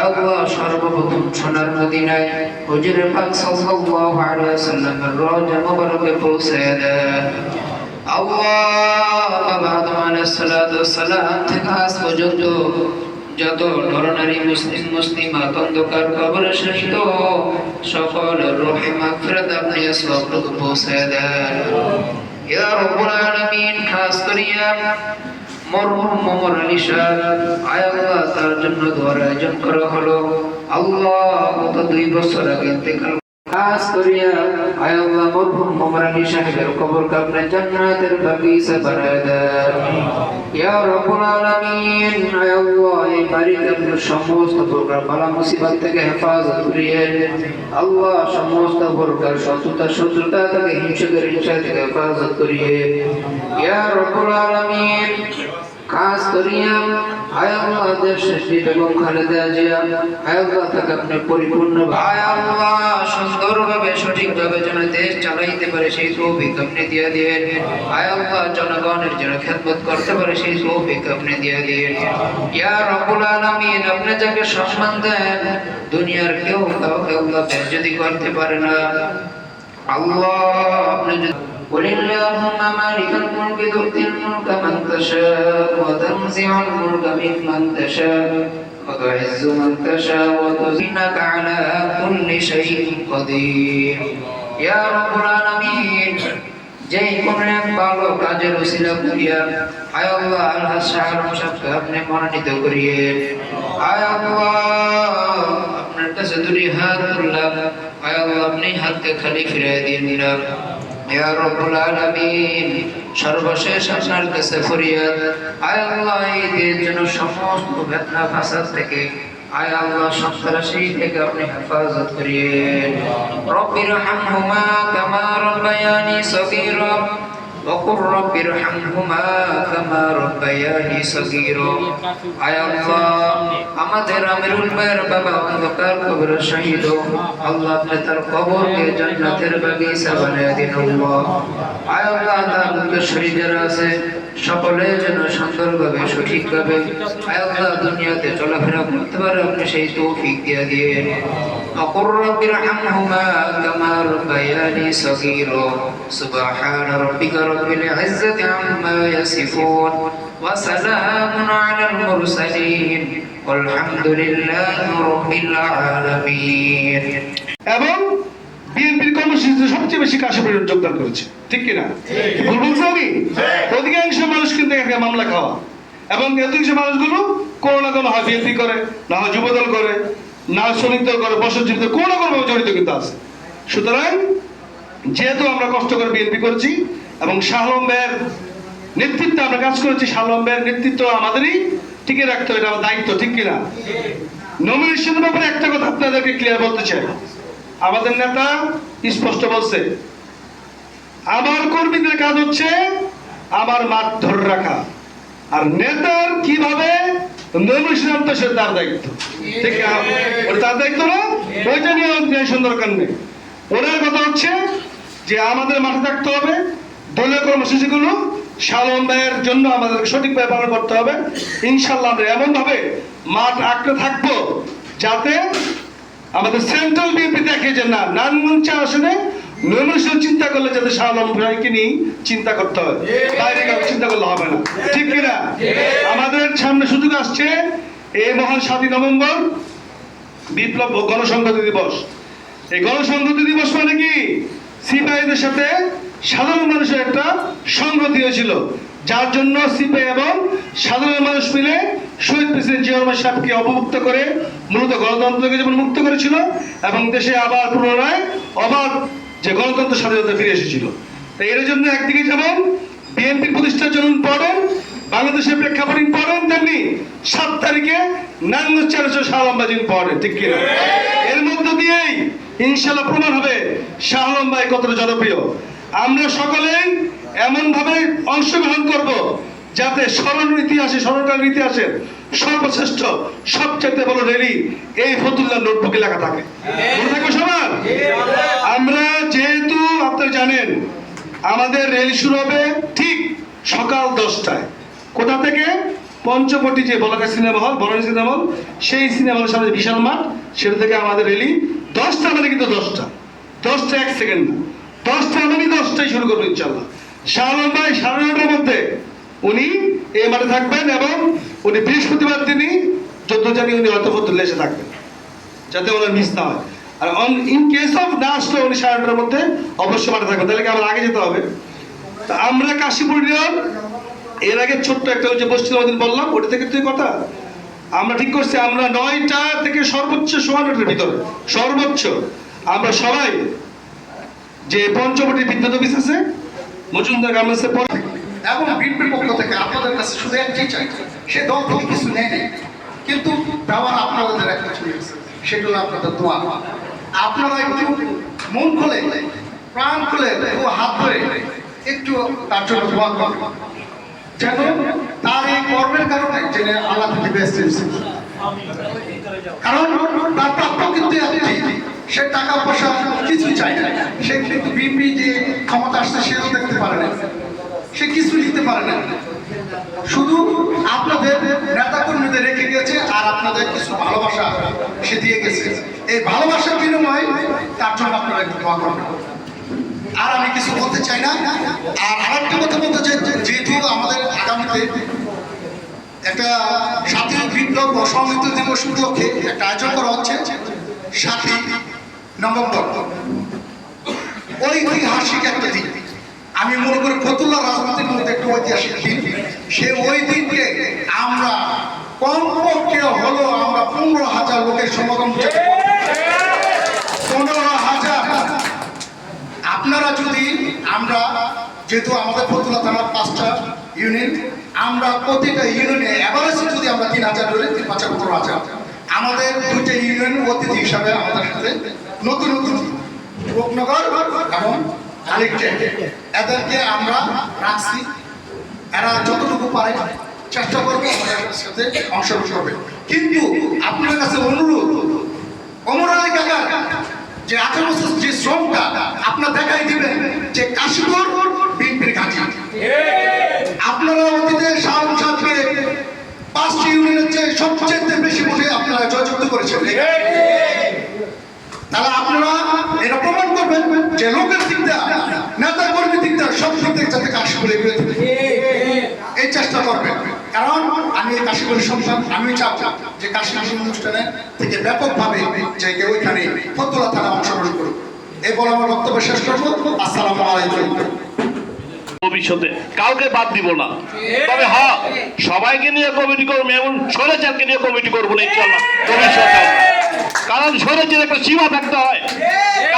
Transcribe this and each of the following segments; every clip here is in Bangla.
আল্লাহ সর্বপ্রথম সোনার মদিনায় হুজুর পাক সাল্লাল্লাহু আলাইহি ওয়াসাল্লামের রওজা মুবারকে পৌঁছে দেন। আল্লাহ বাবা আলাইহিস সালাতু ওয়াসসালাম থেকে আজ পর্যন্ত যত নরনারী মুসলিম, মুসলিমাত অন্ধকার কবরে শহীদ সকল রোহে মাগফিরাত আপনি সবটুকু পৌঁছে দেন। ইয়া রব্বুল আলামিন, খাস করিয়া মরহুম মোমর শাহ আয় আল্লাহ, তার জন্য দোয়ার আয়োজন করা হলো। আল্লাহ, গত দুই বছর আগে ইন্তেকাল খাস করিয়া আয় মরহুম মোমর আলী সাহেবের কবর কাপড়ে জান্নাতের বাগিচা বানায় দেন। ইয়া রব্বুল আলামিন, আয় এই বাড়িতে সমস্ত প্রকার বালা মুসিবত থেকে হেফাজত করিয়ে আল্লাহ সমস্ত প্রকার শত্রুতা শত্রুতা থেকে হিংসকের হিংসা থেকে হেফাজত করিয়ে। ইয়া রব্বুল আলামিন খাস করিয়া আয় আল্লাহ, দেশ বেগম খালেদা জিয়া আয় আল্লাহ, তাকে আপনি পরিপূর্ণ আয় আল্লাহ, সুন্দরভাবে, সঠিকভাবে যেন দেশ চালাইতে পারে সেই তৌফিক আপনি দিয়ে দিয়ে আয় আল্লাহ, জনগণের যেন খেদমত করতে পারে সেই তৌফিক আপনি দিয়ে দিয়ে ইয়া রব্বুল আলামিন, আপনি যাকে সম্মান দেন, দুনিয়ার কেউ কাউকে আল্লাহ যদি করতে পারে না। আল্লাহ, আপনি যদি قل اللهم مالك الملك تؤتي الملك من تشاء وتنزع الملك ممن تشاء وتعز من تشاء وتزينك على كل شيء قدير يا رب العالمين যেই কোন এক ভালো কাজের উসিলা করিয়া আয় আল্লাহ আল্লাহ শাহর সাহেবকে আপনি মনোনীত করিয়ে আয় আল্লাহ আপনার কাছে দুটি হাত তুললাম আয় আল্লাহ আপনি হাতকে খালি ফিরিয়ে দিয়ে দিলাম ইয়া রব্বুল আলামিন সর্বশেষ আপনার সমস্ত ভেতনা ফাসাদ থেকে আয় আল্লাহ সন্ত্রাসী হেফাজত সগীরা وقل رب ارحمهما كما ربياني صغيرا আয় আল্লাহ আমাদের আমিরুল ভাইয়ের বাবা অন্ধকার কবর শহীদ আল্লাহ আপনি তার কবরকে জান্নাতের বাগিচা বানিয়ে দিন আল্লাহ আয় আল্লাহ তার উদ্দেশ্যরী যারা আছে সকলে যেন সুন্দরভাবে সঠিকভাবে আয় আল্লাহ দুনিয়াতে চলাফেরা করতে পারে আপনি সেই তৌফিক দিয়ে দিয়ে وقل رب ارحمهما كما ربياني صغيرا سبحان ربك رب العزة عما يصفون وسلام على المرسلين والحمد لله رب العالمين এবং বিএনপির কর্মসূচিতে সবচেয়ে বেশি কাশ্মীরের যোগদান করেছে ঠিক কিনা ভুল বলছি আমি অধিকাংশ মানুষ কিন্তু এখানে মামলা খাওয়া এবং অধিকাংশ মানুষগুলো কোনো না কোনো হয় বিএনপি করে না হয় যুবদল করে না শ্রমিক দল করে বসতজীবিত কোনো কোনো জড়িত কিন্তু আছে। সুতরাং যেহেতু আমরা কষ্ট করে বিএনপি করেছি এবং শাহলম ভাইয়ের নেতৃত্বে আমরা কাজ করেছি শাহলম ভাইয়ের নেতৃত্ব আমাদেরই টিকে রাখতে হবে আমার দায়িত্ব, ঠিক কিনা? নমিনেশনের ব্যাপারে একটা কথা আপনাদেরকে ক্লিয়ার বলতে চাই। আমাদের নেতা স্পষ্ট বলছে, আমার কর্মীদের কাজ হচ্ছে আমার মাঠ ধরে রাখা। আর নেতার কীভাবে তার দায়িত্ব। ঠিক তার দায়িত্ব না? কথা হচ্ছে যে আমাদের মাঠে থাকতে হবে জন্য করতে হবে। ইনশাল্লাহ এমন ভাবে মাঠ আঁকড়ে থাকব যাতে আমাদের সেন্ট্রাল বিএনপি দেখে যে না নানমঞ্চা আসনে চিন্তা করলে যাতে শাহ নিয়ে চিন্তা করতে কাউকে চিন্তা করলে হবে না। ঠিক কিনা সুযোগ আসছে এই মহান সাতই নভেম্বর বিপ্লব গণসংহতি দিবস। এই গণসংহতি দিবস মানে কি? সিপাহীদের সাথে সাধারণ মানুষের একটা সংগতি হয়েছিল। যার জন্য সিপাহী এবং সাধারণ মানুষ মিলে শহীদ প্রেসিডেন্ট জিয়া রহমান সাহেবকে অবমুক্ত করে মূলত গণতন্ত্রকে যেমন মুক্ত করেছিল এবং দেশে আবার পুনরায় অবাধ যে গণতন্ত্র স্বাধীনতা ফিরে এসেছিল। তো এর জন্য একদিকে যেমন বিএনপির প্রতিষ্ঠার জন্য ইম্পর্টেন্ট বাংলাদেশের প্রেক্ষাপট ইম্পর্টেন্ট তেমনি সাত তারিখে নাঙ্গল চারশো শাহ আলমবাজ ইম্পর্টেন্ট ঠিক কিনা? এর মধ্য দিয়েই ইনশাল্লাহ প্রমাণ হবে শাহ আলম ভাই কতটা জনপ্রিয়। আমরা সকলেই এমন ভাবে অংশগ্রহণ করব যাতে স্মরণ ইতিহাসে স্মরণকালীন ইতিহাসের সর্বশ্রেষ্ঠ সবচেয়ে বড় রেলি এই ফতুল্লাহ নোটবুকে লেখা থাকে। সবার? আমরা যেহেতু আপনারা জানেন, আমাদের রেলি শুরু হবে ঠিক সকাল দশটায়। কোথা থেকে? পঞ্চবটি যে বলাকা cinema hall, Banani cinema hall, সেই সিনেমা হলের সামনে বিশাল মাঠ, সেটা থেকে আমাদের রেলি দশটা মানে কিন্তু দশটা। দশটা এক সেকেন্ড না দশটা মানে দশটাই শুরু করব ইনশাল্লাহ শাহরুখ ভাই সাড়ে নটার মধ্যে উনি এই মাঠে থাকবেন এবং উনি বৃহস্পতিবার দিনই যত জানি উনি ফতুল্লা এসে থাকবেন, যাতে ওনার মিস না হয়। আর অন ইন কেস অফ না আসলে উনি সাড়ে নটার মধ্যে অবশ্যই মাঠে থাকবেন, তাহলে কি আমার আগে যেতে হবে? তা আমরা কাশীপুর ইউনিয়ন এর আগে ছোট্ট একটা যে বসছিল ওদিন বললাম, ওটা থেকে তুই কথা। আমরা ঠিক করছি, আমরা নয়টা থেকে সর্বোচ্চ সোয়া নটার ভিতরে, সর্বোচ্চ। আমরা সবাই যে পঞ্চবটি বিদ্যুৎ অফিস আছে, মজুমদার গার্মেন্টসের পরে এবং বিএনপির পক্ষ থেকে আপনাদের কাছে শুধু একটাই চাই, সে দল থেকে কিছু নেয় নেই। কিন্তু দেওয়ার আপনাদের একটা গেছে সেটা হলো আপনাদের দোয়া। আপনারা একটু মন খুলে, প্রাণ খুলে হাত ধরে একটু তার জন্য দোয়া করবেন যেন তার এই কর্মের কারণে যেন আল্লাহ থেকে বেস্ট কারণ তার প্রাপ্য কিন্তু সে টাকা পয়সা কিছু চায় না। সে কিন্তু বিপি যে ক্ষমতা আসছে, সেও দেখতে পারে না। সে কিছু নিতে পারে না। শুধু আপনাদের নেতা কর্মীদের রেখে গেছে আর আপনাদের কিছু ভালোবাসা সে দিয়ে গেছে। এই ভালোবাসার বিনিময়ে তার জন্য আপনারা একটু দোয়া করবেন। আর আমি কিছু বলতে চাই না। আর আরেকটা কথা বলতে চাই, যেহেতু আমাদের আগামীতে একটা সাতই বিপ্লব ও সংহত দিবস উপলক্ষে একটা আয়োজন করা হচ্ছে, সাতই নভেম্বর। ঐতিহাসিক একটা দিন। আমি মনে করি ফতুল্লা রাজনীতির মধ্যে একটা ঐতিহাসিক দিন। সে ওই দিনকে আমরা কমপক্ষে হলো আমরা পনেরো হাজার লোকের সমাগম পনেরো আপনারা যদি আমরা, যেহেতু আমাদের ফতুল্লা থানার পাঁচটা ইউনিট আমরা প্রতিটা ইউনিয়নে অ্যাভারেজ যদি আমরা তিন হাজার ধরে তিন পাঁচ পনেরো হাজার আমাদের দুইটা ইউনিয়ন অতিথি হিসাবে আমাদের সাথে নতুন নতুন রূপনগর এবং আরেকটা এদেরকে আমরা রাখছি। এরা যতটুকু পারে চেষ্টা করবে আমাদের সাথে অংশগ্রহণ করবে। কিন্তু আপনার কাছে অনুরোধ, অমর আলী কাকা যে আঠারো বছর যে শ্রমটা আপনার দেখাই দিবেন যে কাশীপুর বিএনপির কাছে আপনারা অতীতে শাহরুখ সাহেবকে পাঁচটি ইউনিয়নের চেয়ে সবচেয়ে বেশি ভোটে আপনারা জয়যুক্ত করেছেন। তাহলে আপনারা এটা প্রমাণ করবেন যে লোকের দিক দিয়ে নেতা কর্মী দিক দিয়ে সব দিক থেকে যাতে কাশীপুরে এগিয়ে থাকে। এই চেষ্টা করবেন কারণ আমি চাপ যে অনুষ্ঠানে থেকে ব্যাপকভাবে যে থানা অংশগ্রহণ করুক। এই বলে আমার বক্তব্য শেষ করব। আলাইকুম। ভবিষ্যতে কাউকে বাদ দিব না। তবে হ্যাঁ সবাইকে নিয়ে কমিটি করব এবং সরেচারকে নিয়ে কমিটি করব না কারণ সরেচার একটা সীমা থাকতে হয়।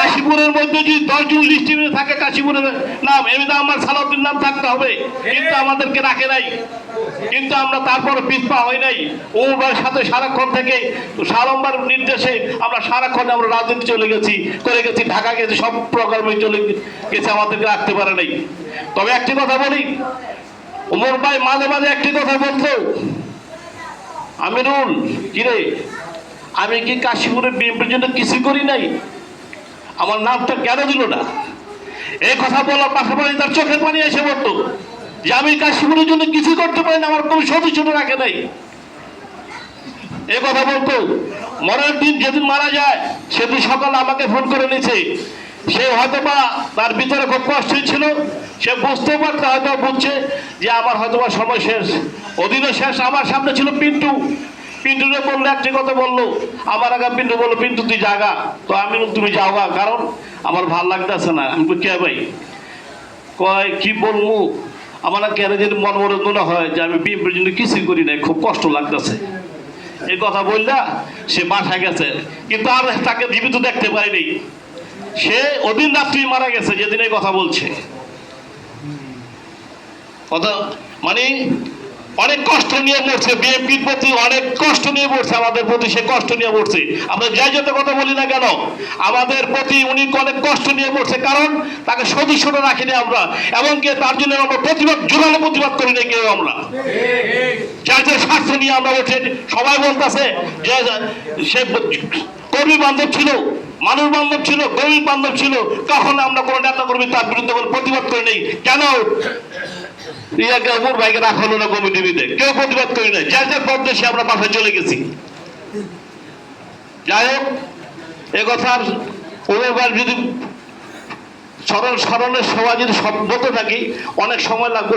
কাশীপুরের মধ্যে যদি দশজন লিস্টে থাকে, কাশীপুরের নাম এমনি আমার সালাউদ্দিন নাম থাকতে হবে, কিন্তু আমাদেরকে রাখে নাই। কিন্তু আমরা তারপরে পিছপা হই নাই। ওর সাথে সারাক্ষণ থেকে সারম্বার নির্দেশে আমরা সারাক্ষণ আমরা রাজনীতি চলে গেছি, করে গেছি, ঢাকা গেছি, সব প্রকল্পে চলে গেছে, আমাদেরকে রাখতে পারে নাই। তবে একটি কথা বলি, উমর ভাই মাঝে মাঝে একটি কথা বলতো, আমিরুল, কিরে, আমি কি কাশীপুরের বিএনপির জন্য কিছু করি নাই? আমার নামটা কেন দিল না? এই কথা বলার পাশাপাশি তার চোখের পানি এসে পড়তো যে আমি কাশীপুরের জন্য কিছু করতে পারি না, আমার কোনো সদস্য রাখে নাই। এ কথা বলতো, মরার দিন যেদিন মারা যায়, সেদিন সকালে আমাকে ফোন করে নিয়েছে। সে হয়তো বা তার ভিতরে খুব কষ্ট ছিল, সে বুঝতে পারতে হয়তো বুঝছে যে আমার হয়তো বা সময় শেষ। অধীনে শেষ, আমার সামনে ছিল পিন্টু। পিন্টুরে বলল একটি কথা বলল, আমার আগে পিন্টু বলল, পিন্টু, তুই জাগা। তো আমি তুমি যাও গা, কারণ আমার ভালো লাগতেছে না। আমি কে ভাই? কয়, কি বলব? আমার কেন যদি মন মনে হয় যে আমি বিএনপির জন্য কিছুই করি নাই, খুব কষ্ট লাগতেছে। এই কথা বললা, সে বাসায় গেছে, কিন্তু আর তাকে জীবিত দেখতে পারিনি। সে ওদিন রাত্রি মারা গেছে, যেদিন এই কথা বলছে। কথা মানে অনেক কষ্ট নিয়ে পড়ছে বিএনপির প্রতি অনেক কষ্ট নিয়ে পড়ছে আমাদের প্রতি সে কষ্ট নিয়ে পড়ছে আমরা যাই যত কথা বলি না কেন, আমাদের প্রতি উনি অনেক কষ্ট নিয়ে পড়ছে কারণ তাকে সদস্যরা রাখিনি আমরা, এমনকি তার জন্য আমরা প্রতিবাদ, জোরালো প্রতিবাদ করি না কেউ আমরা। যার যার স্বার্থ নিয়ে আমরা উঠে, সবাই বলতেছে যে, সে কর্মী বান্ধব ছিল, মানুষ বান্ধব ছিল, গরিব বান্ধব ছিল, কখনো আমরা কোনো নেতা কর্মী তার বিরুদ্ধে কোনো প্রতিবাদ করি নেই। কেন? অমর ভাইকে রাখা না কমিটিতে কেউ প্রতিবাদ করি না যার যার পথ সে আমরা পাশে চলে গেছি। যাই হোক, এ কথা আর যদি স্মরণ সরলের সবাই যদি সভ্যত থাকি, অনেক সময় লাগবে।